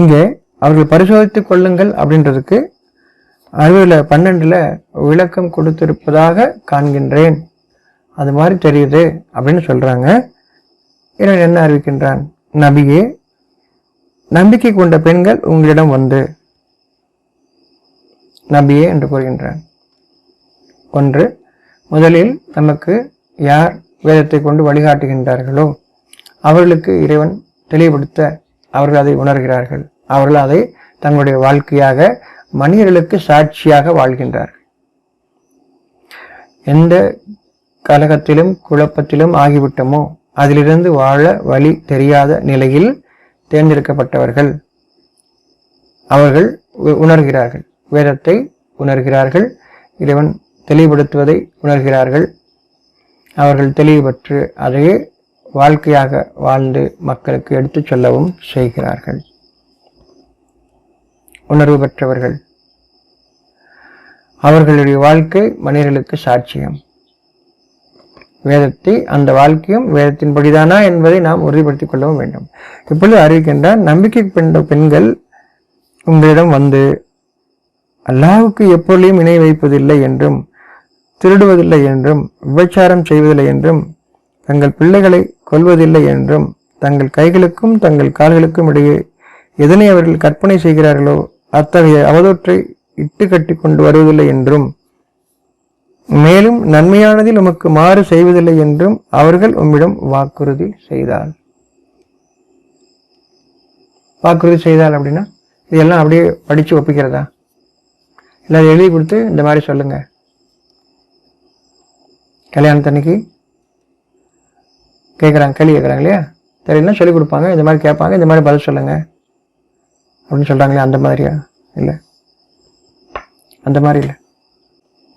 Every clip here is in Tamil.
இங்கே அவர்கள் பரிசோதித்துக் கொள்ளுங்கள் அப்படின்றதுக்கு அறுபதுல பன்னெண்டுல விளக்கம் கொடுத்திருப்பதாக காண்கின்றேன். அது மாதிரி தெரியுது அப்படின்னு சொல்றாங்க. இறைவன் என்ன அறிவிக்கின்றான்? நபியே நம்பிக்கை கொண்ட பெண்கள் உங்களிடம் வந்து நபியே என்று கூறுகின்றான். ஒன்று முதலில் நமக்கு யார் வேதத்தை கொண்டு வழிகாட்டுகின்றார்களோ அவர்களுக்கு இறைவன் தெளிவுபடுத்த அவர்கள் அதை உணர்கிறார்கள். அவர்கள் அதை தங்களுடைய வாழ்க்கையாக மனிதர்களுக்கு சாட்சியாக வாழ்கின்றார்கள். எந்த கலகத்திலும் குழப்பத்திலும் ஆகிவிட்டமோ அதிலிருந்து வாழ வழி தெரியாத நிலையில் தேர்ந்தெடுக்கப்பட்டவர்கள். அவர்கள் உணர்கிறார்கள். வேதத்தை உணர்கிறார்கள். இறைவன் தெளிவுபடுத்துவதை உணர்கிறார்கள். அவர்கள் தெளிவு பெற்று அதையே வாழ்க்கையாக வாழ்ந்து மக்களுக்கு எடுத்துச் சொல்லவும் செய்கிறார்கள். உணர்வு பெற்றவர்கள். அவர்களுடைய வாழ்க்கை மனிதர்களுக்கு சாட்சியம். வேதத்தை அந்த வாழ்க்கையும் வேதத்தின்படிதானா என்பதை நாம் உறுதிப்படுத்திக் கொள்ளவும் வேண்டும். இப்பொழுது அறிவிக்கின்றார் நம்பிக்கை கொண்ட பெண்கள் உங்களிடம் வந்து அல்லாவுக்கு எப்பொழுதும் இணை வைப்பதில்லை என்றும் திருடுவதில்லை என்றும் விபச்சாரம் செய்வதில்லை என்றும் தங்கள் பிள்ளைகளை கொல்வதில்லை என்றும் தங்கள் கைகளுக்கும் தங்கள் கால்களுக்கும் இடையே எதனை அவர்கள் கற்பனை செய்கிறார்களோ அத்தகைய அவதொற்றை இட்டு கட்டி கொண்டு வருவதில்லை என்றும் மேலும் நன்மையானதில் உமக்கு மாறு செய்வதில்லை என்றும் அவர்கள் உம்மிடம் வாக்குறுதி செய்தால் வாக்குறுதி செய்தால் அப்படின்னா இதெல்லாம் அப்படியே படிச்சு ஒப்பிக்கிறதா? இல்லை எழுதி கொடுத்து இந்த மாதிரி சொல்லுங்க. கல்யாணத்தன்னைக்கு கேட்குறாங்க கேள்வி கேட்குறாங்க இல்லையா? தெரியலனா சொல்லிக் கொடுப்பாங்க? இந்த மாதிரி கேட்பாங்க இந்த மாதிரி பதில் சொல்லுங்கள் அப்படின்னு சொல்கிறாங்களே அந்த மாதிரியா? இல்லை. அந்த மாதிரி இல்லை.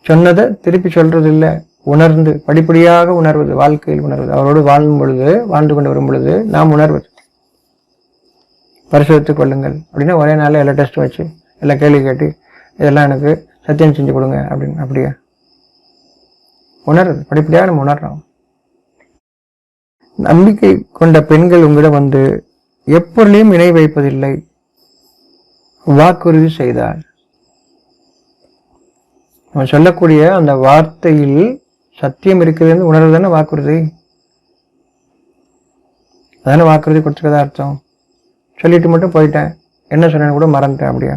சொன்னதை திருப்பி சொல்கிறது இல்லை. உணர்ந்து படிப்படியாக உணர்வது வாழ்க்கையில் உணர்வது. அவரோடு வாழும் பொழுது வாழ்ந்து கொண்டு வரும் பொழுது நாம் உணர்வது. பரிசோதித்துக் கொள்ளுங்கள். அப்படின்னா ஒரே நாளில் எல்லா டெஸ்ட்டும் வச்சு எல்லா கேள்வி கேட்டு இதெல்லாம் எனக்கு சத்தியம் செஞ்சு கொடுங்க அப்படின்னு அப்படியா? உணர்றது படிப்படியாக நம்ம உணர்றோம். நம்பிக்கை கொண்ட பெண்கள் உங்களிடம் வந்து எப்பொருளையும் இணை வைப்பதில்லை. வாக்குறுதி செய்தார். நம்ம சொல்லக்கூடிய அந்த வார்த்தையில் சத்தியம் இருக்குதுன்னு உணர்வு தானே வாக்குறுதி? அதானே வாக்குறுதி கொடுத்துருக்கதா அர்த்தம்? சொல்லிட்டு மட்டும் போயிட்டேன். என்ன சொன்னேன்னு கூட மறந்துட்டேன் அப்படியா?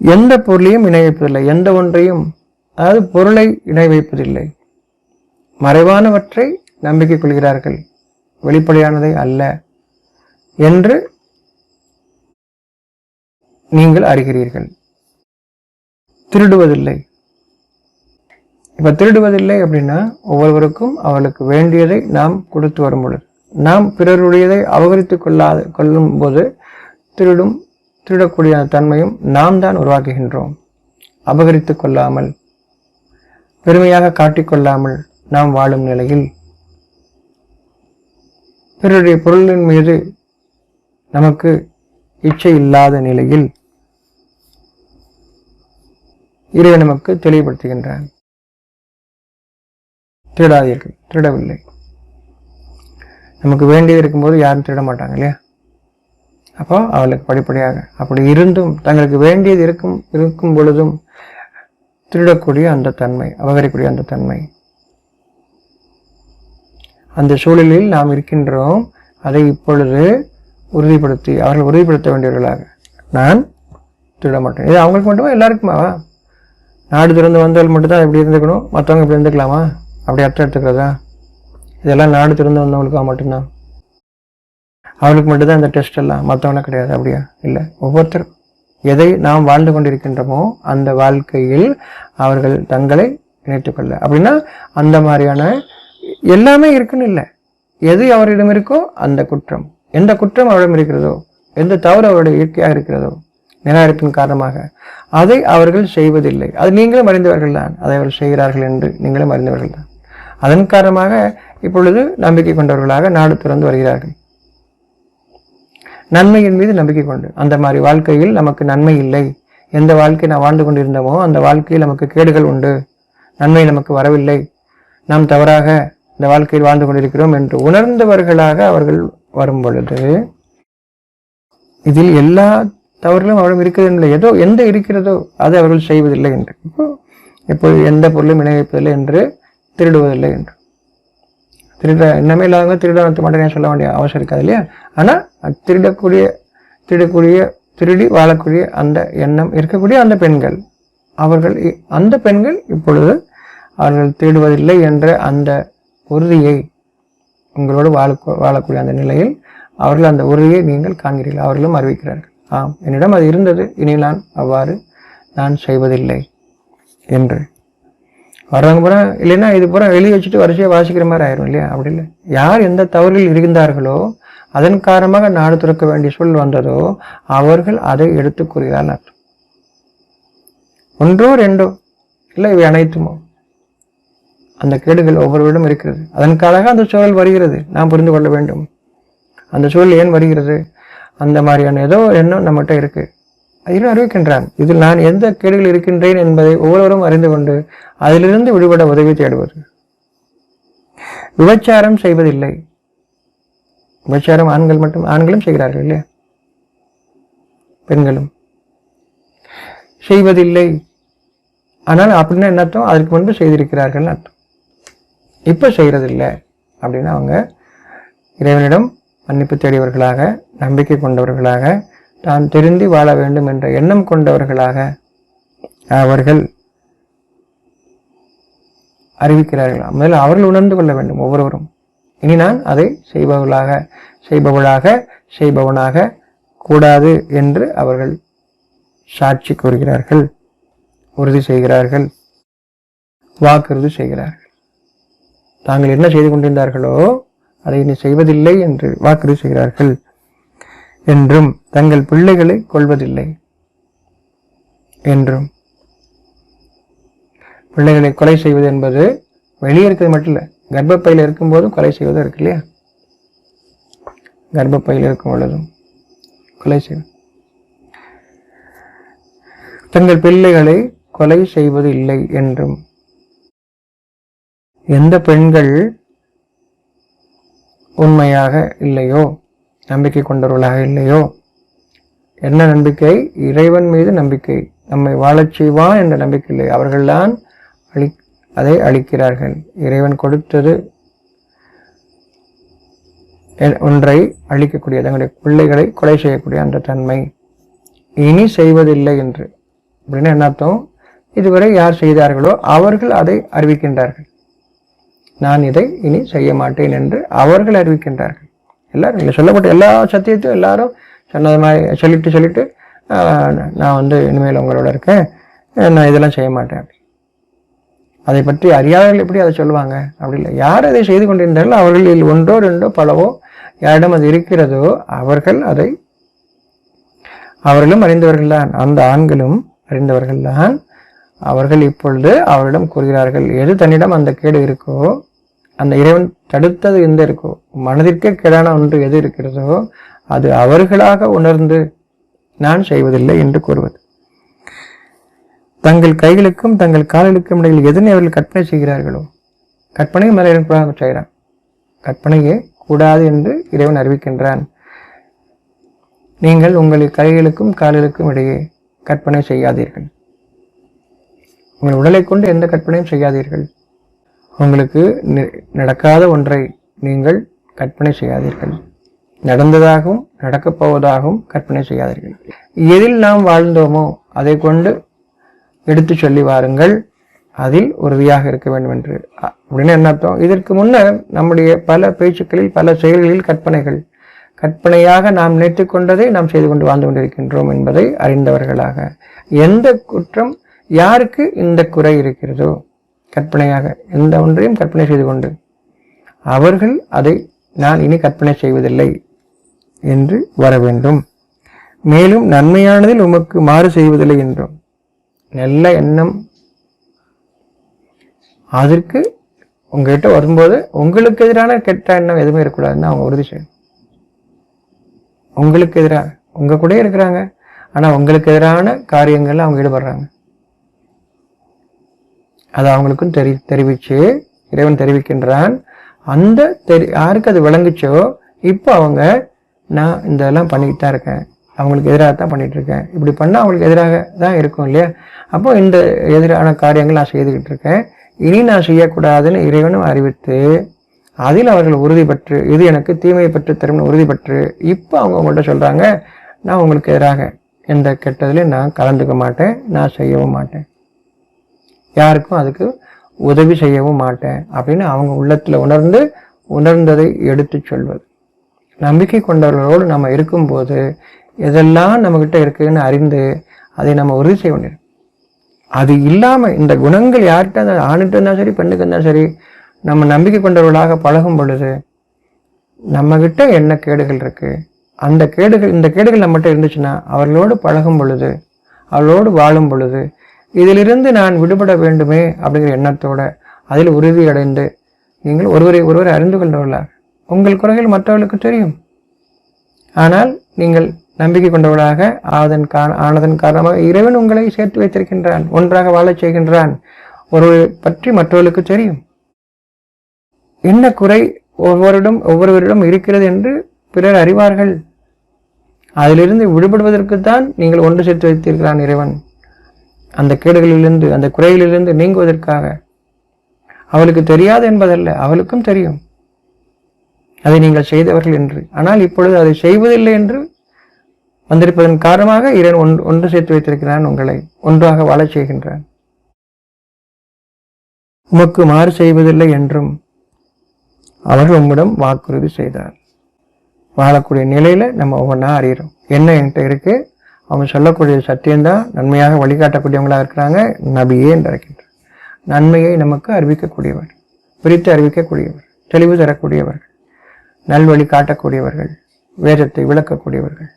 எந்த பொருளையும் இணை வைப்பதில்லை. எந்த ஒன்றையும் அதாவது பொருளை இணை வைப்பதில்லை. மறைவானவற்றை நம்பிக்கை கொள்கிறார்கள். வெளிப்படையானதை அல்ல என்று நீங்கள் அறிகிறீர்கள். திருடுவதில்லை. இப்ப திருடுவதில்லை அப்படின்னா ஒவ்வொருவருக்கும் அவளுக்கு வேண்டியதை நாம் கொடுத்து வரும் பொழுது நாம் பிறருடையதை அபகரித்துக் கொள்ளாது கொள்ளும் போது திருடும் திருடக்கூடிய தன்மையும் நாம் தான் உருவாக்குகின்றோம். அபகரித்துக் கொள்ளாமல் பெருமையாக காட்டிக்கொள்ளாமல் நாம் வாழும் நிலையில் பிறருடைய பொருளின் மீது நமக்கு இச்சை இல்லாத நிலையில் இறைவன் நமக்கு தெளிவுபடுத்துகின்றான். திருடாதீர்கள் திருடவில்லை. நமக்கு வேண்டியது இருக்கும்போது யாரும் திருட மாட்டாங்க இல்லையா? அப்போ அவளுக்கு படிப்படியாக அப்படி இருந்தும் தங்களுக்கு வேண்டியது இருக்கும் இருக்கும் பொழுதும் திருடக்கூடிய அந்த தன்மை அபகரிக்கூடிய அந்த தன்மை அந்த சூழலில் நாம் இருக்கின்றோம் அதை இப்பொழுது உறுதிப்படுத்தி அவர்கள் உறுதிப்படுத்த வேண்டியவர்களாக நான் திருட மாட்டேன். இது அவங்களுக்கு மட்டுமா? எல்லாருக்குமாவா நாடு திறந்து வந்தவர்கள் மட்டும்தான் இப்படி இருந்துக்கணும்? மற்றவங்க இப்படி இருந்துக்கலாமா? அப்படி அர்த்தம் எடுத்துக்கிறதா? இதெல்லாம் நாடு திறந்து வந்தவங்களுக்கா மட்டும்தான்? அவளுக்கு மட்டும்தான் இந்த டெஸ்ட் எல்லாம். மற்றவங்களாம் கிடையாது அப்படியா? இல்லை. ஒவ்வொருத்தரும் எதை நாம் வாழ்ந்து கொண்டிருக்கின்றோமோ அந்த வாழ்க்கையில் அவர்கள் தங்களை இணைத்துக்கொள்ள. அப்படின்னா அந்த மாதிரியான எல்லாமே இருக்குன்னு இல்லை. எது அவரிடம் இருக்கோ அந்த குற்றம். எந்த குற்றம் அவரிடம் இருக்கிறதோ எந்த தவறு அவருடைய இயற்கையாக இருக்கிறதோ நிராகரிப்பின் காரணமாக அதை அவர்கள் செய்வதில்லை. அது நீங்களும் அறிந்தவர்கள் தான். அதை அவர்கள் செய்கிறார்கள் என்று நீங்களும் அறிந்தவர்கள் தான். அதன் காரணமாக இப்பொழுது நம்பிக்கை கொண்டவர்களாக நாடு திறந்து வருகிறார்கள். நன்மையின் மீது நம்பிக்கை கொண்டு. அந்த மாதிரி வாழ்க்கையில் நமக்கு நன்மை இல்லை. எந்த வாழ்க்கை நாம் வாழ்ந்து கொண்டிருந்தோமோ அந்த வாழ்க்கையில் நமக்கு கேடுகள் உண்டு. நன்மை நமக்கு வரவில்லை. நாம் தவறாக இந்த வாழ்க்கையில் வாழ்ந்து கொண்டிருக்கிறோம் என்று உணர்ந்தவர்களாக அவர்கள் வரும் பொழுது இதில் எல்லா தவறுகளும் அவரிடம் இருக்கிறதில்லை ஏதோ எந்த இருக்கிறதோ அதை அவர்கள் செய்வதில்லை என்று. இப்போது எப்போது எந்த பொருளும் இணைப்பதில்லை என்று திருடுவதில்லை என்று. திருட இன்னமே இல்லாதவங்க திருட மாட்டேன்னு சொல்ல வேண்டிய அவசியம் இருக்காது இல்லையா? ஆனால் திருடக்கூடிய திருடக்கூடிய திருடி வாழக்கூடிய அந்த எண்ணம் இருக்கக்கூடிய அந்த பெண்கள். அவர்கள் இ- அந்த பெண்கள் இப்பொழுது அவர்கள் திருடுவதில்லை என்ற அந்த உறுதியை உங்களோடு வாழ வாழக்கூடிய அந்த நிலையில் அவர்கள் அந்த உறுதியை நீங்கள் காண்கிறீர்கள் அவர்களும் அறிவிக்கிறார்கள். ஆம் என்னிடம் அது இருந்தது இனி நான் அவ்வாறு நான் செய்வதில்லை என்று. வர்றவங்க பூரா இல்லைன்னா இது பூரா எழுதி வச்சுட்டு வரிசையாக வாசிக்கிற மாதிரி ஆயிரும் இல்லையா? அப்படி இல்லை. யார் எந்த தவறில் இருக்கின்றார்களோ அதன் காரணமாக நாடு துறக்க வேண்டிய சூழல் வந்ததோ அவர்கள் அதை எடுத்துக் கூறுகிறார்கள். ஒன்றோ ரெண்டோ இல்லை இவை அனைத்துமோ? அந்த கேடுகள் ஒவ்வொருவரிடம் இருக்கிறது. அதற்காக அந்த சூழல் வருகிறது. நாம் புரிந்து கொள்ள வேண்டும். அந்த சூழல் ஏன் வருகிறது? அந்த மாதிரியான ஏதோ எண்ணம் நம்மகிட்ட இருக்குது அதிலும் அறிவிக்கின்றான் இதில் நான் எந்த கேடுகள் இருக்கின்றேன் என்பதை ஒவ்வொருவரும் அறிந்து கொண்டு அதிலிருந்து விடுபட உதவி தேடுவது. விபச்சாரம் செய்வதில்லை. விபச்சாரம் ஆண்கள் மட்டும் ஆண்களும் செய்கிறார்கள் இல்லையா? பெண்களும். செய்வதில்லை. ஆனால் அப்படின்னா என்ன அர்த்தம்? அதற்கு முன்பு செய்திருக்கிறார்கள் அர்த்தம். இப்போ செய்கிறதில்ல அப்படின்னு அவங்க இறைவனிடம் மன்னிப்பு தேடியவர்களாக நம்பிக்கை கொண்டவர்களாக தான் திருந்தி வாழ வேண்டும் என்ற எண்ணம் கொண்டவர்களாக அவர்கள் அறிவிக்கிறார்கள். முதல்ல அவர்கள் உணர்ந்து கொள்ள வேண்டும் ஒவ்வொருவரும். இனி நான் அதை செய்பவர்களாக செய்பவளாக செய்பவனாக கூடாது என்று அவர்கள் சாட்சி கூறுகிறார்கள் உறுதி செய்கிறார்கள் வாக்குறுதி செய்கிறார்கள். தாங்கள் என்ன செய்து கொண்டிருந்தார்களோ அதை இனி செய்வதில்லை என்று வாக்குறுதி செய்கிறார்கள். என்றும் தங்கள் பிள்ளைகளை கொள்வதில்லை என்றும். பிள்ளைகளை கொலை செய்வது என்பது வெளியே இருக்கிறது மட்டும் இல்லை கர்ப்பப்பையில் இருக்கும்போதும் கொலை செய்வதும் இருக்கு இல்லையா? கர்ப்பப்பையில் இருக்கும் பொழுதும் கொலை செய்வது. தங்கள் பிள்ளைகளை கொலை செய்வது இல்லை என்றும். எந்த பெண்கள் உண்மையாக இல்லையோ நம்பிக்கை கொண்டவர்களாக இல்லையோ என்ன நம்பிக்கை? இறைவன் மீது நம்பிக்கை. நம்மை வாழச் செய்வான் என்ற நம்பிக்கை இல்லை. அவர்கள்தான் அழி அதை அளிக்கிறார்கள் இறைவன் கொடுத்தது ஒன்றை அழிக்கக்கூடிய தங்களுடைய பிள்ளைகளை கொலை செய்யக்கூடிய அந்த தன்மை. இனி செய்வதில்லை என்று. அப்படின்னு என்ன அர்த்தம்? இதுவரை யார் செய்தார்களோ அவர்கள் அதை அறிவிக்கின்றார்கள். நான் இதை இனி செய்ய மாட்டேன் என்று அவர்கள் அறிவிக்கின்றார்கள். எல்லாரும் இல்லை சொல்லப்பட்ட எல்லா சத்தியத்தையும் எல்லாரும் சொன்னது மாதிரி சொல்லிட்டு சொல்லிட்டு நான் வந்து இனிமேல் உங்களோட இருக்கேன். நான் இதெல்லாம் செய்ய மாட்டேன் அப்படி. அதை பற்றி அறியாதவர்கள் எப்படி அதை சொல்லுவாங்க? அப்படி இல்லை. யார் அதை செய்து கொண்டிருந்தார்களோ அவர்களில் ஒன்றோ ரெண்டோ பலவோ யாரிடம் அது இருக்கிறதோ அவர்கள் அதை அவர்களும் அறிந்தவர்கள்தான் அந்த ஆண்களும் அறிந்தவர்கள்தான் அவர்கள் இப்பொழுது அவரிடம் கூறுகிறார்கள் எது தன்னிடம் அந்த கேடு இருக்கோ அந்த இறைவன் தடுத்தது எந்த இருக்கோ மனதிற்கே கேடான ஒன்று எது இருக்கிறதோ அது அவர்களாக உணர்ந்து நான் செய்வதில்லை என்று கூறுவது. தங்கள் கைகளுக்கும் தங்கள் கால்களுக்கும் இடையில் எதனை அவர்கள் கற்பனை செய்கிறார்களோ கற்பனை மேலே இருப்பதாக செய்கிறான். கற்பனையே கூடாது என்று இறைவன் அறிவிக்கின்றான். நீங்கள் உங்கள் கைகளுக்கும் கால்களுக்கும் இடையே கற்பனை செய்யாதீர்கள். உங்கள் உடலை கொண்டு எந்த கற்பனையும் செய்யாதீர்கள். உங்களுக்கு நடக்காத ஒன்றை நீங்கள் கற்பனை செய்யாதீர்கள். நடந்ததாகவும் நடக்கப் போவதாகவும் கற்பனை செய்யாதீர்கள். எதில் நாம் வாழ்ந்தோமோ அதை கொண்டு எடுத்து சொல்லி வாருங்கள். அதில் உறுதியாக இருக்க வேண்டும் என்று அப்படின்னு என்ன அர்த்தம்? இதற்கு முன்னர் நம்முடைய பல பேச்சுக்களில் பல செயல்களில் கற்பனைகள். கற்பனையாக நாம் நினைத்து கொண்டதை நாம் செய்து கொண்டு வாழ்ந்து கொண்டிருக்கின்றோம் என்பதை அறிந்தவர்களாக. எந்த குற்றம் யாருக்கு இந்த குறை இருக்கிறதோ கற்பனையாக எந்த ஒன்றையும் கற்பனை செய்து கொண்டு அவர்கள் அதை நான் இனி கற்பனை செய்வதில்லை என்று வர வேண்டும். மேலும் நன்மையானதில் உமக்கு மாறு செய்வதில்லை என்றும் நல்ல எண்ணம் அதற்கு உங்ககிட்ட வரும்போது உங்களுக்கு எதிரான கெட்ட எண்ணம் எதுவுமே இருக்கக்கூடாதுன்னு அவங்க உறுதி செய்யணும். உங்களுக்கு எதிராக உங்க கூட இருக்கிறாங்க ஆனால் உங்களுக்கு எதிரான காரியங்களில் அவங்க ஈடுபடுறாங்க. அது அவங்களுக்கும் தெரி தெரிவிச்சு இறைவன் தெரிவிக்கின்றான். அந்த தெரி யாருக்கு அது விளங்குச்சோ இப்போ அவங்க நான் இதெல்லாம் பண்ணிக்கிட்டு தான் இருக்கேன். அவங்களுக்கு எதிராக தான் பண்ணிட்டு இருக்கேன். இப்படி பண்ணால் அவங்களுக்கு எதிராக தான் இருக்கும் இல்லையா? அப்போ இந்த எதிரான காரியங்கள் நான் செய்துக்கிட்டு இருக்கேன். இனி நான் செய்யக்கூடாதுன்னு இறைவனும் அறிவித்து அதில் அவர்கள் உறுதி பெற்று இது எனக்கு தீமையை பெற்று தரும்னு உறுதி பெற்று இப்போ அவங்க உங்கள்கிட்ட சொல்கிறாங்க நான் உங்களுக்கு எதிராக. எந்த கெட்டதுலேயும் நான் கலந்துக்க மாட்டேன் நான் செய்யவும் மாட்டேன். யாருக்கும் அதுக்கு உதவி செய்யவும் மாட்டேன் அப்படின்னு அவங்க உள்ளத்தில் உணர்ந்து உணர்ந்ததை எடுத்து சொல்வது. நம்பிக்கை கொண்டவர்களோடு நம்ம இருக்கும்போது எதெல்லாம் நம்மக்கிட்ட இருக்குதுன்னு அறிந்து அதை நம்ம உறுதி செய்ய வேண்டியது. அது இல்லாமல் இந்த குணங்கள் யார்கிட்ட இருந்தால் ஆணுட்டு இருந்தால் சரி பெண்ணுக்கு இருந்தால் சரி நம்ம நம்பிக்கை கொண்டவர்களாக பழகும் பொழுது நம்மக்கிட்ட என்ன கேடுகள் இருக்குது அந்த கேடுகள் இந்த கேடுகள் நம்மகிட்ட இருந்துச்சுன்னா அவர்களோடு பழகும் பொழுது அவர்களோடு வாழும் பொழுது இதிலிருந்து நான் விடுபட வேண்டுமே அப்படிங்கிற எண்ணத்தோடு அதில் உறுதியடைந்து நீங்கள் ஒருவரை ஒருவரை அறிந்து கொண்டவர்களாக உங்கள் குறைகள் மற்றவர்களுக்கு தெரியும். ஆனால் நீங்கள் நம்பிக்கை கொண்டவர்களாக ஆதன் கா ஆனதன் காரணமாக இறைவன் உங்களை சேர்த்து வைத்திருக்கின்றான் ஒன்றாக வாழச் செய்கின்றான். ஒருவரை பற்றி மற்றவர்களுக்கு தெரியும். என்ன குறை ஒவ்வொருடம் ஒவ்வொருவரிடம் இருக்கிறது என்று பிறர் அறிவார்கள். அதிலிருந்து விடுபடுவதற்குத்தான் நீங்கள் ஒன்று சேர்த்து வைத்திருக்கிறான் இறைவன். அந்த கேடுகளிலிருந்து அந்த குறைகளிலிருந்து நீங்குவதற்காக. அவளுக்கு தெரியாது என்பதல்ல அவளுக்கும் தெரியும். அதை நீங்கள் செய்தவர்கள் என்று. ஆனால் இப்பொழுது அதை செய்வதில்லை என்று வந்திருப்பதன் காரணமாக இறைவன் ஒன்று ஒன்று சேர்த்து வைத்திருக்கிறான் உங்களை. ஒன்றாக வாழச் செய்கின்றான். உமக்கு மாறு செய்வதில்லை என்றும் அவர்கள் உம்மிடம் வாக்குறுதி செய்தார். வாழக்கூடிய நிலையில நம்ம ஒவ்வொன்றா அறிகிறோம். என்ன என்கிட்ட இருக்கு? அவங்க சொல்லக்கூடிய சத்தியம்தான் நன்மையாக வழிகாட்டக்கூடியவங்களாக இருக்கிறாங்க நபியே என்று நன்மையை நமக்கு அறிவிக்கக்கூடியவர் பிரித்து அறிவிக்கக்கூடியவர் தெளிவு தரக்கூடியவர்கள் நல்வழி காட்டக்கூடியவர்கள் வேதத்தை விளக்கக்கூடியவர்கள்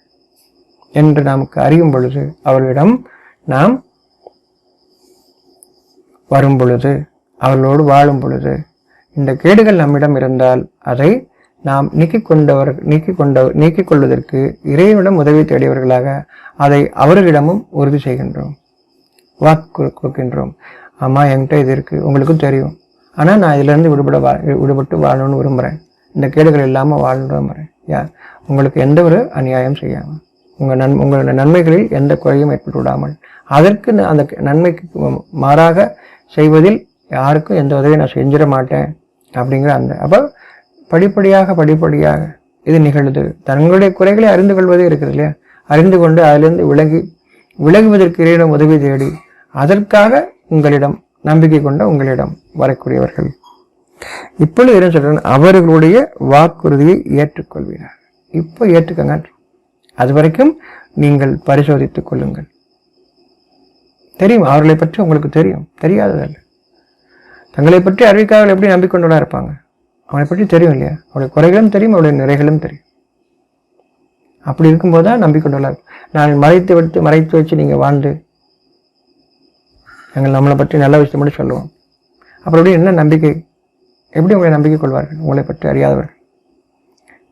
என்று நமக்கு அறியும் பொழுது அவர்களிடம் நாம் வரும் பொழுது அவர்களோடு வாழும் பொழுது இந்த கேடுகள் நம்மிடம் இருந்தால் அதை நாம் நீக்கிக் கொண்டவர் நீக்கிக் கொண்ட நீக்கிக் கொள்வதற்கு இறைவனிடம் உதவி தேடியவர்களாக அதை அவர்களிடமும் உறுதி செய்கின்றோம். வாக்கு கொடுக்கின்றோம். ஆமாம் என்கிட்ட இது இருக்குது உங்களுக்கும் தெரியும். ஆனால் நான் இதிலேருந்து விடுபட வா விடுபட்டு வாழணும்னு விரும்புகிறேன் இந்த கேடுகள் இல்லாமல் வாழணும் விரும்புகிறேன் யா உங்களுக்கு எந்த ஒரு அநியாயம் செய்யாமல் உங்கள் நன் உங்களுடைய நன்மைகளில் எந்த குறையும் ஏற்பட்டு விடாமல் அதற்கு அந்த நன்மைக்கு மாறாக செய்வதில் யாருக்கும் எந்த உதவியும் நான் செஞ்சிட மாட்டேன் அப்படிங்கிற அந்த அப்போ படிப்படியாக படிப்படியாக இது நிகழ்ந்தது. தங்களுடைய குறைகளை அறிந்து கொள்வதே இருக்குது இல்லையா? அறிந்து கொண்டு அதிலிருந்து விலகி விலகுவதற்கு இறையிடம் உதவி தேடி அதற்காக உங்களிடம் நம்பிக்கை கொண்ட உங்களிடம் வரக்கூடியவர்கள். இப்பொழுது என்ன சொல்றேன் அவர்களுடைய வாக்குறுதியை ஏற்றுக்கொள்வீர்கள். இப்போ ஏற்றுக்கங்க. அது வரைக்கும் நீங்கள் பரிசோதித்துக் கொள்ளுங்கள். தெரியும் அவர்களை பற்றி உங்களுக்கு தெரியும். தெரியாததல்ல. தங்களை பற்றி அறிவிக்காதவர்கள் எப்படி நம்பிக்கொண்டுதான் இருப்பாங்க? அவனை பற்றி தெரியும் இல்லையா அவளுடைய குறைகளும் தெரியும் அவளுடைய நிறைகளும் தெரியும். அப்படி இருக்கும்போது தான் நம்பிக்கொண்டுள்ளார். நான் மறைத்து விட்டு மறைத்து வச்சு நீங்கள் வாழ்ந்து நாங்கள் நம்மளை பற்றி நல்ல விஷயம் மட்டும் சொல்லுவோம். அப்புறம் எப்படி என்ன நம்பிக்கை? எப்படி உங்களை நம்பிக்கை கொள்வார்கள்? உங்களை பற்றி அறியாதவர்கள்.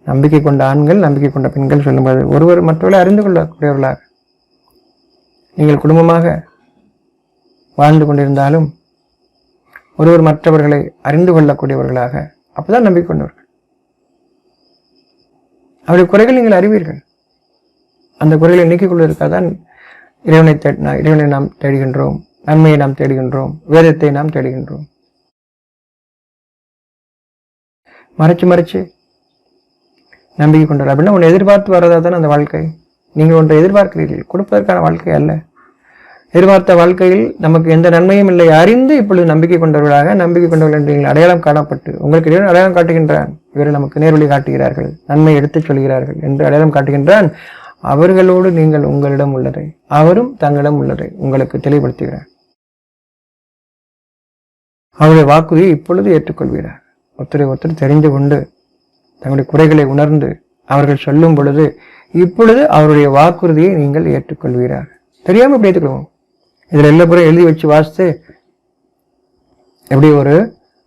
நம்பிக்கை கொண்ட ஆண்கள் நம்பிக்கை கொண்ட பெண்கள் சொல்லும்போது ஒருவர் மற்றவர்களை அறிந்து கொள்ளக்கூடியவர்களாக நீங்கள் குடும்பமாக வாழ்ந்து கொண்டிருந்தாலும் ஒருவர் மற்றவர்களை அறிந்து கொள்ளக்கூடியவர்களாக அப்பதான் நம்பிக்கை கொண்டவர்கள் அவருடைய குறைகள் நீங்கள் அறிவீர்கள். அந்த குறைகளை நீக்கிக் கொள்வதற்காக தான் இறைவனை தேடினா இறைவனை நாம் தேடுகின்றோம் நன்மையை நாம் தேடுகின்றோம் வேதத்தை நாம் தேடுகின்றோம். மறைச்சு மறைச்சு நம்பிக்கை கொண்டார். அப்படின்னா உன்னை எதிர்பார்த்து வர்றதா தானே அந்த வாழ்க்கை? நீங்கள் ஒன்றை எதிர்பார்க்கிறீர்கள். கொடுப்பதற்கான வாழ்க்கை அல்ல. எதிர்பார்த்த வாழ்க்கையில் நமக்கு எந்த நன்மையும் இல்லை. அறிந்து இப்பொழுது நம்பிக்கை கொண்டவர்களாக நம்பிக்கை கொண்டவர்கள் என்று நீங்கள் அடையாளம் காணப்பட்டு உங்களுக்கு இடையே அடையாளம் காட்டுகின்றான். இவர்கள் நமக்கு நேர்வழி காட்டுகிறார்கள் நன்மை எடுத்துச் சொல்கிறார்கள் என்று அடையாளம் காட்டுகின்றான். அவர்களோடு நீங்கள் உங்களிடம் உள்ளதை அவரும் தங்களிடம் உள்ளதை உங்களுக்கு தெளிவுபடுத்துகிறார் அவருடைய வாக்குறுதியை இப்பொழுது ஏற்றுக்கொள்கிறார். ஒருத்தரை ஒருத்தர் தெரிந்து கொண்டு தங்களுடைய குறைகளை உணர்ந்து அவர்கள் சொல்லும் பொழுது இப்பொழுது அவருடைய வாக்குறுதியை நீங்கள் ஏற்றுக்கொள்கிறார் தெரியாமல் இப்படி ஏற்றுக்கொள்வோம். இதில் எல்லா பேரும் எழுதி வச்சு வாசித்து எப்படி ஒரு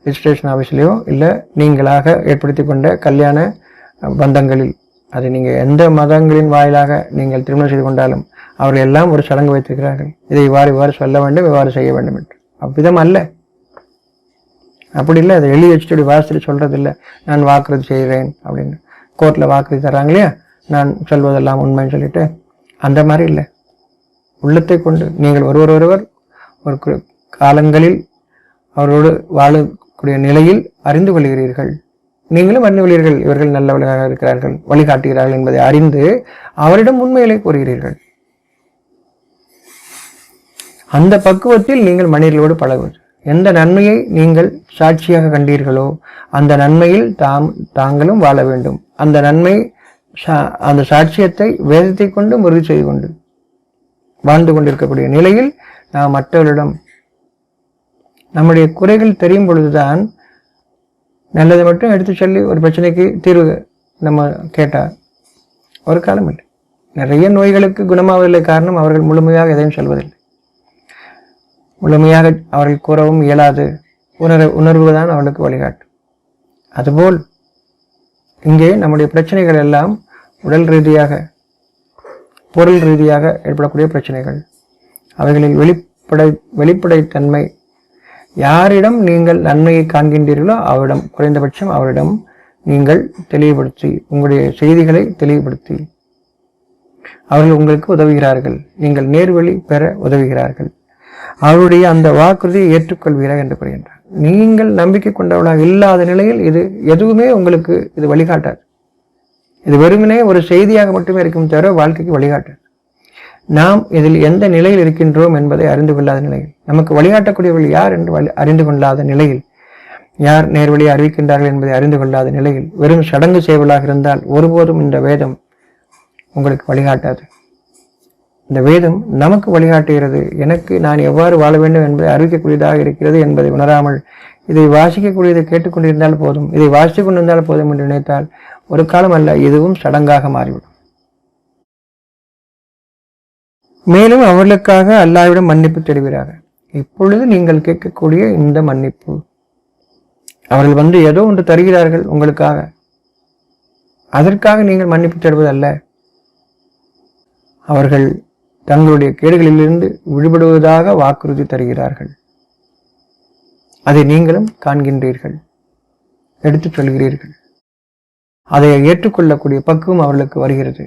ரிஜிஸ்ட்ரேஷன் ஆஃபீஸ்லேயோ இல்லை நீங்களாக ஏற்படுத்தி கொண்ட கல்யாண பந்தங்களில் அது நீங்கள் எந்த மதங்களின் வாயிலாக நீங்கள் திருமணம் செய்து கொண்டாலும் அவர்கள் எல்லாம் ஒரு சடங்கு வைத்திருக்கிறார்கள். இதை இவ்வாறு இவ்வாறு சொல்ல வேண்டும் இவ்வாறு செய்ய வேண்டும் என்று. அவ்விதம் அல்ல. அப்படி இல்லை அதை எழுதி வச்சுட்டு வாசிட்டு சொல்கிறது இல்லை நான் வாக்குறுதி செய்கிறேன் அப்படின்னு. கோர்ட்டில் வாக்குறுதி தர்றாங்க இல்லையா? நான் சொல்வதெல்லாம் உண்மைன்னு சொல்லிட்டு அந்த மாதிரி இல்லை. உள்ளத்தை கொண்டு நீங்கள் ஒருவர் ஒருவர் ஒரு காலங்களில் அவரோடு வாழக்கூடிய நிலையில் அறிந்து கொள்கிறீர்கள். நீங்களும் அறிந்து கொள்கிறீர்கள் இவர்கள் நல்லவர்களாக இருக்கிறார்கள் வழிகாட்டுகிறார்கள் என்பதை அறிந்து அவரிடம் உண்மைகளை கூறுகிறீர்கள். அந்த பக்குவத்தில் நீங்கள் மனிதர்களோடு பழகுவது. எந்த நன்மையை நீங்கள் சாட்சியாக கண்டீர்களோ அந்த நன்மையில் தாம் தாங்களும் வாழ வேண்டும். அந்த நன்மை சா- அந்த சாட்சியத்தை வேதத்தை கொண்டு உறுதி செய்து கொண்டு வாழ்ந்து கொண்டிருக்கக்கூடிய நிலையில் நாம் மற்றவர்களிடம் நம்முடைய குறைகள் தெரியும் பொழுதுதான் நல்லதை மட்டும் எடுத்து சொல்லி ஒரு பிரச்சனைக்கு தீர்வு நம்ம கேட்டால் ஒரு காலம் இல்லை. நிறைய நோய்களுக்கு குணமாவதில்லை காரணம் அவர்கள் முழுமையாக எதையும் சொல்வதில்லை. முழுமையாக அவர்கள் கூறவும் இயலாது. உணர உணர்வு தான் அவர்களுக்கு வழிகாட்டும். அதுபோல் இங்கே நம்முடைய பிரச்சனைகள் எல்லாம் உடல் ரீதியாக பொருள் ரீதியாக ஏற்படக்கூடிய பிரச்சனைகள். அவைகளில் வெளிப்படை வெளிப்படைத்தன்மை. யாரிடம் நீங்கள் நன்மையை காண்கின்றீர்களோ அவரிடம் குறைந்தபட்சம் அவரிடம் நீங்கள் தெளிவுபடுத்தி உங்களுடைய செய்திகளை தெளிவுபடுத்தி அவர்கள் உங்களுக்கு உதவுகிறார்கள். நீங்கள் நேர்வழி பெற உதவுகிறார்கள். அவருடைய அந்த வாக்குறுதியை ஏற்றுக்கொள்வீர்கள் என்று கூறுகின்றார். நீங்கள் நம்பிக்கை கொண்டவர்களாக இல்லாத நிலையில் இது எதுவுமே உங்களுக்கு இது வழிகாட்டாது. இது வெறுமனே ஒரு செய்தியாக மட்டுமே இருக்கும் தவிர வாழ்க்கைக்கு வழிகாட்டு. நாம் இதில் எந்த நிலையில் இருக்கின்றோம் என்பதை அறிந்து கொள்ளாத நிலையில். நமக்கு வழிகாட்டக்கூடியவர்கள் யார் என்று வழி- அறிந்து கொள்ளாத நிலையில். யார் நேர்வழியை அறிவிக்கின்றார்கள் என்பதை அறிந்து கொள்ளாத நிலையில். வெறும் சடங்கு செய்வலாக இருந்தால் ஒருபோதும் இந்த வேதம் உங்களுக்கு வழிகாட்டாது. இந்த வேதம் நமக்கு வழிகாட்டுகிறது. எனக்கு நான் எவ்வாறு வாழ வேண்டும் என்பதை அறிவிக்கக்கூடியதாக இருக்கிறது என்பதை உணராமல் இதை வாசிக்கக்கூடியதை கேட்டுக்கொண்டிருந்தால் போதும். இதை வாசித்துக் கொண்டிருந்தால் போதும் என்று நினைத்தால் ஒரு காலம் அல்ல இதுவும் சடங்காக மாறிவிடும். மேலும் அவர்களுக்காக அல்லாவிடம் மன்னிப்பு தேடுவீராக. இப்பொழுது நீங்கள் கேட்கக்கூடிய இந்த மன்னிப்பு. அவர்கள் வந்து ஏதோ ஒன்று தருகிறார்கள் உங்களுக்காக. அதற்காக நீங்கள் மன்னிப்பு தேடுவதல்ல. அவர்கள் தங்களுடைய கேடுகளிலிருந்து விடுபடுவதாக வாக்குறுதி தருகிறார்கள். அதை நீங்களும் காண்கின்றீர்கள். எடுத்துச் சொல்கிறீர்கள். அதை ஏற்றுக்கொள்ளக்கூடிய பக்குவம் அவர்களுக்கு வருகிறது.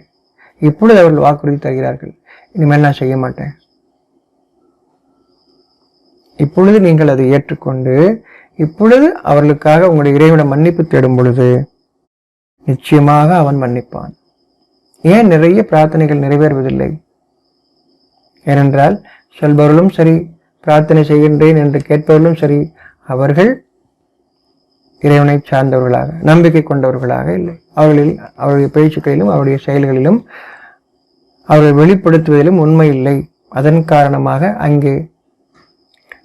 இப்பொழுது அவர்கள் வாக்குறுதி தருகிறார்கள். இனிமேல் நான் செய்ய மாட்டேன். இப்பொழுது நீங்கள் அதை ஏற்றுக்கொண்டு இப்பொழுது அவர்களுக்காக உங்களுடைய இறைவனை மன்னிப்பு தேடும் பொழுது நிச்சயமாக அவன் மன்னிப்பான். ஏன் நிறைய பிரார்த்தனைகள் நிறைவேறுவதில்லை? ஏனென்றால் சொல்பவர்களும் சரி பிரார்த்தனை செய்கின்றேன் என்று கேட்பவர்களும் சரி அவர்கள் இறைவனை சார்ந்தவர்களாக நம்பிக்கை கொண்டவர்களாக இல்லை. அவர்களில் அவருடைய பேச்சுக்களிலும் அவருடைய செயல்களிலும் அவர்கள் வெளிப்படுத்துவதிலும் உண்மை இல்லை. அதன் காரணமாக அங்கே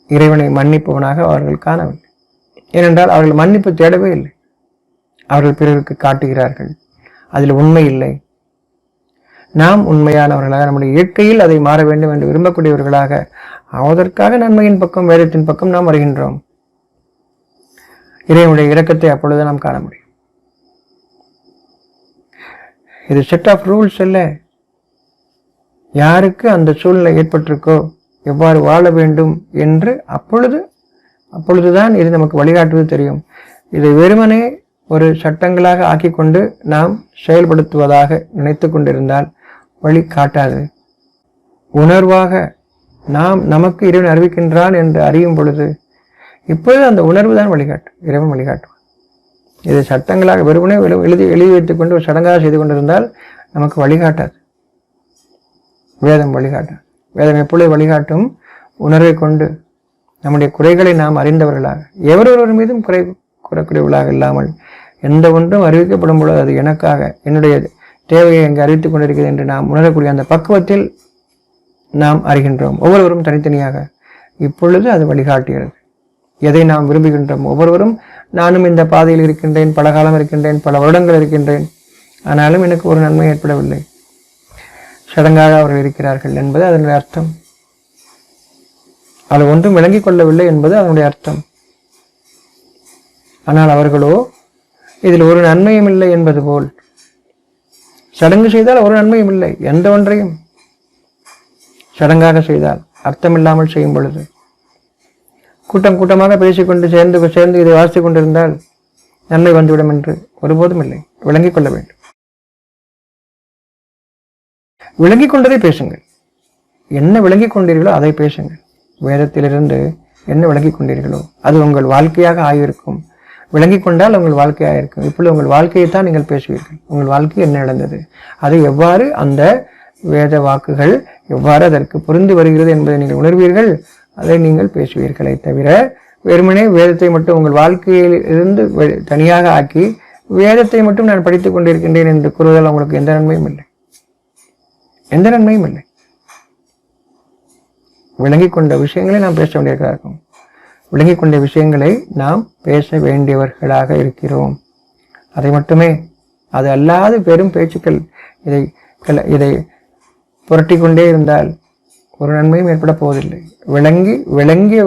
இறைவனை மன்னிப்பவனாக அவர்கள் காணவில்லை. ஏனென்றால் அவர்கள் மன்னிப்பு தேடவே இல்லை. அவர்கள் பிறருக்கு காட்டுகிறார்கள். அதில் உண்மை இல்லை. நாம் உண்மையானவர்களாக நம்முடைய இயற்கையில் அதை மாற வேண்டும் என்று விரும்பக்கூடியவர்களாக அவதற்காக நன்மையின் பக்கம் வேதத்தின் பக்கம் நாம் வருகின்றோம். இறைவனுடைய இறக்கத்தை அப்பொழுது நாம் காண முடியும். இது செட் ஆஃப் ரூல்ஸ் இல்லை யாருக்கு அந்த சூழ்நிலை ஏற்பட்டிருக்கோ எவ்வாறு வாழ வேண்டும் என்று அப்பொழுது அப்பொழுதுதான் இது நமக்கு வழிகாட்டுவது தெரியும். இதை வெறுமனே ஒரு சட்டங்களாக ஆக்கிக்கொண்டு நாம் செயல்படுத்துவதாக நினைத்து கொண்டிருந்தால் வழி காட்டாது. உணர்வாக நாம் நமக்கு இறைவன் அறிவிக்கின்றான் என்று அறியும் பொழுது இப்பொழுது அந்த உணர்வு தான் வழிகாட்டும் இறைவன் வழிகாட்டும் இது சட்டங்களாக வெறுமனே எழுதி எழுதி வைத்துக் கொண்டு ஒரு சடங்காக செய்து கொண்டிருந்தால் நமக்கு வழிகாட்டாது. வேதம் வழிகாட்டும் வேதம் எப்பொழுது வழிகாட்டும்? உணர்வை கொண்டு நம்முடைய குறைகளை நாம் அறிந்தவர்களாக. எவரொருவர் மீதும் குறை கூறக்கூடியவர்களாக இல்லாமல் எந்த ஒன்றும் அறிவிக்கப்படும் பொழுது அது எனக்காக என்னுடைய தேவையை அங்கே அறிவித்துக் கொண்டிருக்கிறது என்று நாம் உணரக்கூடிய அந்த பக்குவத்தில் நாம் அறிகின்றோம். ஒவ்வொருவரும் தனித்தனியாக இப்பொழுது அது வழிகாட்டுகிறது. எதை நாம் விரும்புகின்றோம்? ஒவ்வொருவரும் நானும் இந்த பாதையில் இருக்கின்றேன் பல காலம் இருக்கின்றேன் பல வருடங்கள் இருக்கின்றேன். ஆனாலும் எனக்கு ஒரு நன்மை ஏற்படவில்லை. சடங்காக அவர்கள் இருக்கிறார்கள் என்பது அதனுடைய அர்த்தம். அது ஒன்றும் விளங்கிக் கொள்ளவில்லை என்பது அதனுடைய அர்த்தம். ஆனால் அவர்களோ இதில் ஒரு நன்மையும் இல்லை என்பது போல். சடங்கு செய்தால் ஒரு நன்மையும் இல்லை எந்த ஒன்றையும். சடங்காக செய்தால் அர்த்தமில்லாமல் செய்யும் பொழுது. கூட்டம் கூட்டமாக பேசிக்கொண்டு சேர்ந்து சேர்ந்து இதை வாசித்துக் கொண்டிருந்தால் நன்மை வந்துவிடும் என்று ஒருபோதும் இல்லை. விளங்கிக் கொள்ள வேண்டும். விளங்கிக் கொண்டதை பேசுங்கள். என்ன விளங்கிக் கொண்டீர்களோ அதை பேசுங்கள். வேதத்திலிருந்து என்ன விளங்கிக் கொண்டீர்களோ அது உங்கள் வாழ்க்கையாக ஆகியிருக்கும் விளங்கி கொண்டால் உங்கள் வாழ்க்கையாக இருக்கும் இப்பொழுது உங்கள் வாழ்க்கையை தான் நீங்கள் பேசுவீர்கள். உங்கள் வாழ்க்கை என்ன நடந்தது? அதை எவ்வாறு அந்த வேத வாக்குகள் எவ்வாறு அதற்கு பொருந்து வருகிறது என்பதை நீங்கள் உணர்வீர்கள்? அதை நீங்கள் பேசுவீர்களே தவிர வெறுமனே வேதத்தை மட்டும் உங்கள் வாழ்க்கையில் இருந்து தனியாக ஆக்கி வேதத்தை மட்டும் நான் படித்துக் கொண்டிருக்கின்றேன் என்று கூறுவதால் உங்களுக்கு எந்த நன்மையும் இல்லை. எந்த நன்மையும் இல்லை. விளங்கிக் கொண்ட விஷயங்களை நாம் பேச வேண்டியதாக இருக்கும். விளங்கிக் கொண்ட விஷயங்களை நாம் பேச வேண்டியவர்களாக இருக்கிறோம். அதை மட்டுமே அது அல்லாது பெரும் பேச்சுக்கள் இதை இதை புரட்டி கொண்டே இருந்தால் ஒரு நன்மையும் ஏற்பட போவதில்லை. விளங்கி விளங்கிய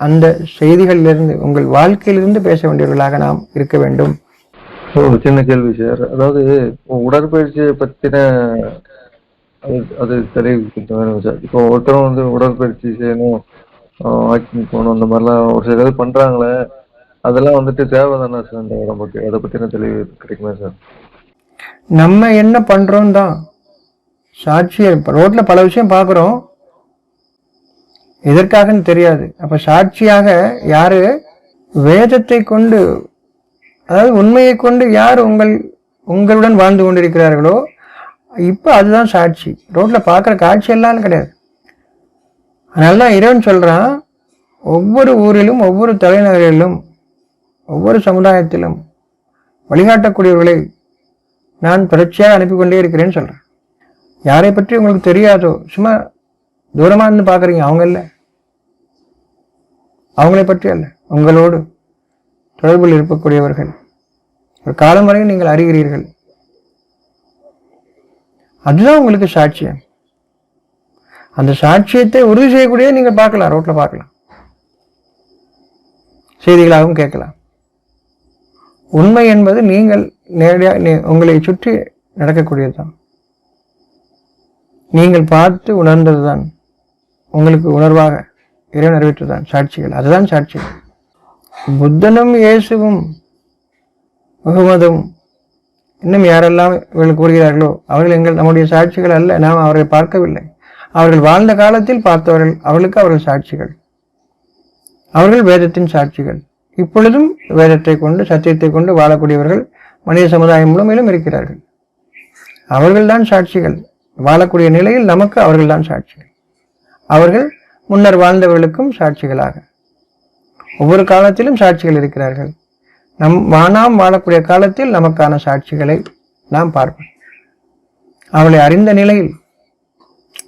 அந்த செய்திகளிலிருந்து உங்கள் வாழ்க்கையிலிருந்து பேச வேண்டியவர்களாக நாம் இருக்க வேண்டும். ஒரு சின்ன கேள்வி சார். அதாவது உடற்பயிற்சியை பத்தின அது அது தெரிவிக்கிட்டு வேணும் சார். இப்போ ஒருத்தரும் வந்து உடற்பயிற்சி செய்யணும் வாக்கிங் போகணும் அந்த மாதிரிலாம் ஒரு சில இது பண்றாங்களே அதெல்லாம் வந்துட்டு தேவை தானே சார் இந்த உடம்புக்கு? அதை பத்தின தெளிவு கிடைக்குமா சார்? நம்ம என்ன பண்றோம் தான் சாட்சியை இப்போ ரோட்டில் பல விஷயம் பார்க்குறோம் எதற்காகன்னு தெரியாது. அப்போ சாட்சியாக யார்? வேதத்தை கொண்டு அதாவது உண்மையை கொண்டு யார் உங்கள் உங்களுடன் வாழ்ந்து கொண்டிருக்கிறார்களோ இப்போ அதுதான் சாட்சி. ரோட்டில் பார்க்குற காட்சி எல்லாம் கிடையாது. அதனால தான் இறைவன் சொல்கிறான் ஒவ்வொரு ஊரிலும் ஒவ்வொரு தலைநகரிலும் ஒவ்வொரு சமுதாயத்திலும் வழிகாட்டக்கூடியவர்களை நான் தொடர்ச்சியாக அனுப்பி கொண்டே இருக்கிறேன்னு சொல்கிறேன் யாரை பற்றி உங்களுக்கு தெரியாதோ சும்மா தூரமா இருந்து பார்க்குறீங்க அவங்க இல்லை. அவங்களை பற்றி அல்ல உங்களோடு தொடர்பில் இருக்கக்கூடியவர்கள் ஒரு காலம் வரையும் நீங்கள் அறிகிறீர்கள். அதுதான் உங்களுக்கு சாட்சியம். அந்த சாட்சியத்தை உறுதி செய்யக்கூடிய நீங்கள் பார்க்கலாம் ரோட்ல பார்க்கலாம். செய்திகளாகவும் கேட்கலாம். உண்மை என்பது நீங்கள் நேரடியாக நீ- உங்களை சுற்றி நடக்கக்கூடியது தான் நீங்கள் பார்த்து உணர்ந்ததுதான். உங்களுக்கு உணர்வாக இறைவன் அறிவித்ததுதான். சாட்சிகள். அதுதான் சாட்சிகள். புத்தனும் இயேசுவும் முகமதும் இன்னும் யாரெல்லாம் இவர்கள் கூறுகிறார்களோ அவர்கள் எங்கள் நம்முடைய சாட்சிகள் அல்ல. நாம் அவர்களை பார்க்கவில்லை. அவர்கள் வாழ்ந்த காலத்தில் பார்த்தவர்கள் அவர்களுக்கு அவர்கள் சாட்சிகள். அவர்கள் வேதத்தின் சாட்சிகள். இப்பொழுதும் வேதத்தை கொண்டு சத்தியத்தை கொண்டு வாழக்கூடியவர்கள் மனித சமுதாயம் முழுமையிலும் இருக்கிறார்கள். அவர்கள்தான் சாட்சிகள். வாழக்கூடிய நிலையில் நமக்கு அவர்கள்தான் சாட்சிகள். அவர்கள் முன்னர் வாழ்ந்தவர்களுக்கும் சாட்சிகளாக. ஒவ்வொரு காலத்திலும் சாட்சிகள் இருக்கிறார்கள். நம் வானாம் வாழக்கூடிய காலத்தில் நமக்கான சாட்சிகளை நாம் பார்ப்போம். அவளை அறிந்த நிலையில்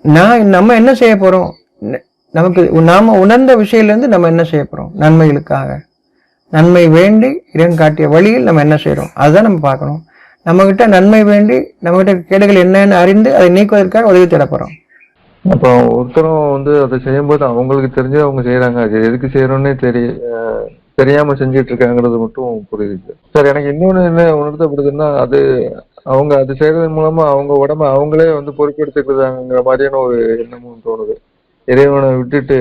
நான் நம்ம என்ன செய்ய போறோம்? நமக்கு நாம உணர்ந்த விஷயிலிருந்து நம்ம என்ன செய்ய போறோம்? நன்மைகளுக்காக. நன்மை வேண்டி இடம் காட்டிய வழியில் நம்ம என்ன செய்யறோம் அதுதான் நம்ம பார்க்கணும். நம்மகிட்ட நன்மை வேண்டி நம்மகிட்ட கேடுகள் என்னன்னு அறிந்து அதை நீக்குவதற்காக உதவி தேட போறோம். அப்போ ஒருத்தரும் வந்து அதை செய்யும்போது அவங்களுக்கு தெரிஞ்சு அவங்க செய்யறாங்க அது எதுக்கு செய்யறோம்னே தெரிய தெரியாம செஞ்சுட்டு இருக்காங்கிறது மட்டும் புரியுது. சார் எனக்கு இன்னொன்னு என்ன உணர்த்தப்படுதுன்னா அது அவங்க அது செய்யறதன் மூலமா அவங்க உடம்ப அவங்களே வந்து பொறுப்பெடுத்துக்கிறாங்கிற மாதிரியான ஒரு எண்ணமும் தோணுது. இறைவனை விட்டுட்டு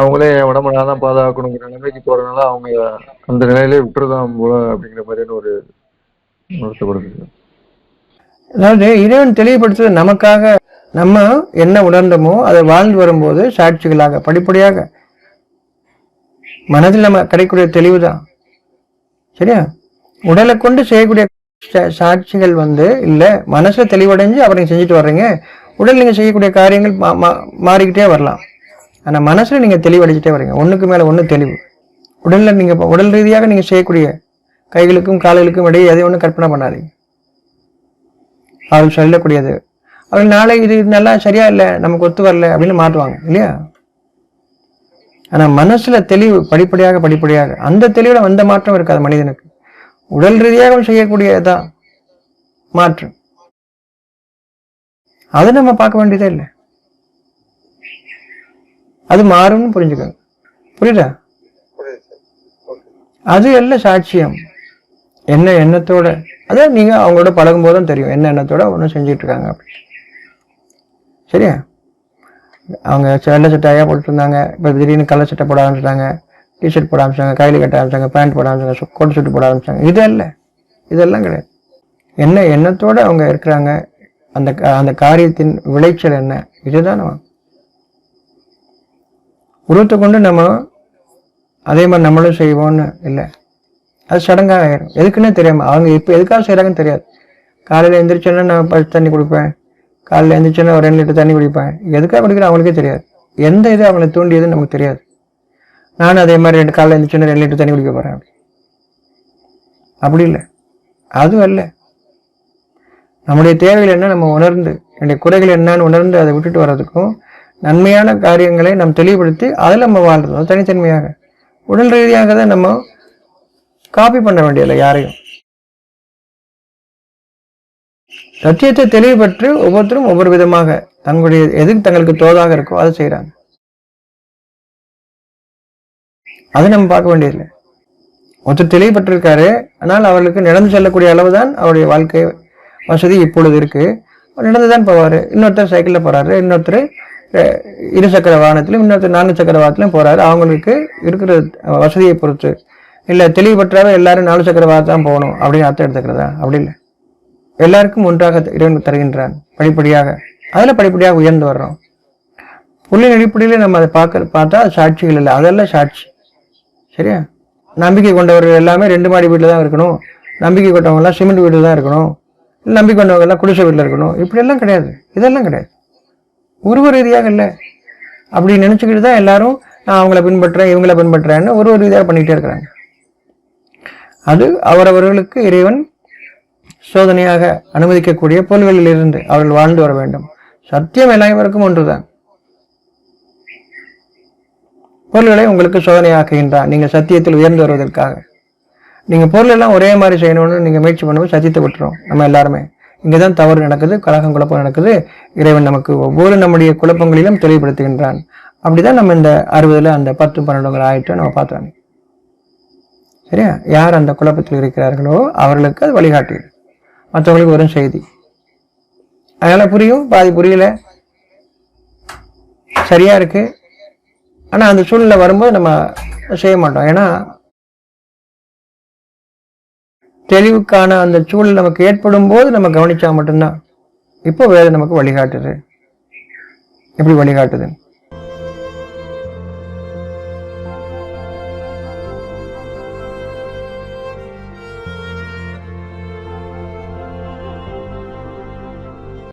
அவங்களே என் உடம்ப நான் தான் பாதுகாக்கணுங்கிற நிலைமைக்கு போறதுனால அவங்க அந்த நிலையிலே விட்டுறதான் போல அப்படிங்கிற மாதிரியான ஒரு உணர்த்தப்படுது. அதாவது இறைவன் தெளிவுபடுத்துவது நமக்காக நம்ம என்ன உணர்ந்தோமோ அதை வாழ்ந்து வரும்போது சாட்சிகளாக படிப்படியாக. மனதில் நம்ம கிடைக்கக்கூடிய தெளிவுதான். சரியா? உடலை கொண்டு செய்யக்கூடிய சாட்சிகள் வந்து இல்லை மனசை தெளிவடைஞ்சு அப்புறம் நீங்கள் செஞ்சுட்டு வர்றீங்க. உடல் நீங்கள் செய்யக்கூடிய காரியங்கள் மா- மா- மாறிக்கிட்டே வரலாம். ஆனா மனசுல நீங்க தெளிவடைஞ்சிட்டே வரீங்க. ஒன்றுக்கு மேல ஒண்ணு தெளிவு. உடல்ல நீங்க உடல் ரீதியாக நீங்க செய்யக்கூடிய கைகளுக்கும் கால்களுக்கும் இடையே எதை ஒன்றும் கற்பனை பண்ணாதீங்க. அவர்கள் சொல்லக்கூடியது. அவர்கள் நாளை இது நல்லா சரியா இல்லை நமக்கு ஒத்து வரல அப்படின்னு மாட்டுவாங்க இல்லையா? ஆனா மனசுல தெளிவு படிப்படியாக படிப்படியாக அந்த தெளிவுல வந்த மாற்றம் இருக்காது மனிதனுக்கு. உடல் ரீதியாக செய்யக்கூடியதான் மாற்றம். அதை நம்ம பார்க்க வேண்டியதே இல்லை. அது மாறும்னு புரிஞ்சுக்கோங்க. புரியுதா? அது எல்லாம் சாட்சியம். என்ன எண்ணத்தோட அதான் நீங்க அவங்களோட பழகும் போதும் தெரியும். என்ன எண்ணத்தோட ஒன்றும் செஞ்சுட்டு இருக்காங்க அப்படின்னு. சரியா? அவங்க வெள்ளை சட்டையாக போட்டுருந்தாங்க இப்போ திடீர்னு கலர் சட்டை போட ஆரம்பிச்சிட்டாங்க. டிஷர்ட் போட ஆரம்பிச்சாங்க கையில் கட்ட ஆரம்பிச்சாங்க பேண்ட் போட ஆரம்பிச்சாங்க கோட் சுட்டு போட ஆரம்பிச்சாங்க இது இல்லை இதெல்லாம் கிடையாது. என்ன எண்ணத்தோடு அவங்க இருக்கிறாங்க? அந்த கா- அந்த காரியத்தின் விளைச்சல் என்ன? இதுதான். நம்ம உருவத்தை கொண்டு நம்ம அதே மாதிரி நம்மளும் செய்வோம்னு இல்லை. அது சடங்காக ஆயிரும். எதுக்குன்னே தெரியாமல் அவங்க இப்போ எதுக்காக செய்கிறாங்கன்னு தெரியாது. காலையில் எழுந்திரிச்சோன்னா நான் பத்து தண்ணி கொடுப்பேன். காலையில் எழுந்திரிச்சோன்னா ஒரு ரெண்டு லிட்டர் தண்ணி குடிப்பேன். எதுக்காக குடிக்கிறேன் அவங்களுக்கே தெரியாது. எந்த இது அவங்களை தூண்டியதுன்னு நமக்கு தெரியாது. நானும் அதே மாதிரி ரெண்டு காலையில் எழுந்திரிச்சோன்னா ரெண்டு லிட்டர் தண்ணி குடிக்க போகிறேன் அப்படி அப்படி இல்லை. அதுவும் அல்ல. நம்முடைய தேவைகள் என்ன? நம்ம உணர்ந்து என்னுடைய குறைகள் என்னன்னு உணர்ந்து அதை விட்டுட்டு வர்றதுக்கும் நன்மையான காரியங்களை நாம் தெளிவுபடுத்தி அதில் நம்ம வாழ்றதும் தனித்தன்மையாக. உடல் ரீதியாக தான் நம்ம காப்பி பண்ண வேண்டியதில்லை யாரையும். சத்தியத்தை தெளிவுபற்று ஒவ்வொருத்தரும் ஒவ்வொரு விதமாக தங்களுடைய எது தங்களுக்கு தோதாக இருக்கோ அதை செய்கிறாங்க அதை நம்ம பார்க்க வேண்டியதில்லை. ஒருத்தர் தெளிவுபட்டிருக்காரு ஆனால் அவர்களுக்கு நடந்து செல்லக்கூடிய அளவு தான் அவருடைய வாழ்க்கை வசதி இப்பொழுது இருக்கு. நடந்து தான் போவார். இன்னொருத்தர் சைக்கிளில் போறாரு இன்னொருத்தர் இருசக்கர இரு சக்கர வாகனத்திலும் இன்னொருத்தர் நான்கு சக்கர வாகனத்திலும் போகிறாரு அவங்களுக்கு இருக்கிற வசதியை பொறுத்து. இல்லை தெளிவுபற்றாவே எல்லாரும் நாலு சக்கர வாகனம் தான் போகணும் அப்படின்னு அர்த்தம் எடுத்துக்கிறதா? அப்படி இல்லை. எல்லாருக்கும் ஒன்றாக இறைவன் தருகின்றான் படிப்படியாக. அதில் படிப்படியாக உயர்ந்து வர்றோம். புள்ளின் அடிப்படையில் நம்ம அதை பார்க்க பார்த்தா அது சாட்சிகள் இல்லை. அதெல்லாம் சாட்சி. சரியா? நம்பிக்கை கொண்டவர்கள் எல்லாமே ரெண்டு மாடி வீட்டில் தான் இருக்கணும். நம்பிக்கை கொண்டவங்கெல்லாம் சிமெண்ட் வீட்டில் தான் இருக்கணும். நம்பிக்கை கொண்டவங்கெல்லாம் குடிசை வீட்டில் இருக்கணும். இப்படியெல்லாம் கிடையாது. இதெல்லாம் கிடையாது. உருவ ரீதியாக இல்லை. அப்படி நினச்சிக்கிட்டு தான் எல்லாரும் நான் அவங்கள பின்பற்றுறேன் இவங்கள பின்பற்றுறேன்னு ஒரு ரீதியாக பண்ணிக்கிட்டே இருக்கிறாங்க. அது அவரவர்களுக்கு இறைவன் சோதனையாக அனுமதிக்கக்கூடிய பொருள்களில் இருந்து அவர்கள் வாழ்ந்து வர வேண்டும். சத்தியம் எல்லாருக்கும் ஒன்றுதான். பொருள்களை உங்களுக்கு சோதனையாக்குகின்றான் நீங்கள் சத்தியத்தில் உயர்ந்து வருவதற்காக. நீங்கள் பொருளெல்லாம் ஒரே மாதிரி செய்யணும்னு நீங்கள் முயற்சி பண்ணும்போது சத்தியத்தை விட்டுரும் நம்ம எல்லாருமே. இங்கதான் தவறு நடக்குது கலகம் குழப்பம் நடக்குது. இறைவன் நமக்கு ஒவ்வொரு நம்முடைய குழப்பங்களிலும் தெளிவுபடுத்துகின்றான். அப்படிதான் நம்ம இந்த அறுபதுல அந்த பத்து பன்னெண்டுங்கிற ஆயிட்டு நம்ம பார்த்தோம். சரியா? யார் அந்த குழப்பத்தில் இருக்கிறார்களோ அவர்களுக்கு அது வழிகாட்டுது மற்றவங்களுக்கு வரும் செய்தி. அதனால் புரியும் பாதி புரியல. சரியா இருக்கு. ஆனால் அந்த சூழ்நிலை வரும்போது நம்ம செய்ய மாட்டோம். ஏன்னா தெளிவுக்கான அந்த சூழல் நமக்கு ஏற்படும் போது நம்ம கவனிச்சா மட்டும்தான். இப்போ வேதம் நமக்கு வழிகாட்டுது. எப்படி வழிகாட்டுது?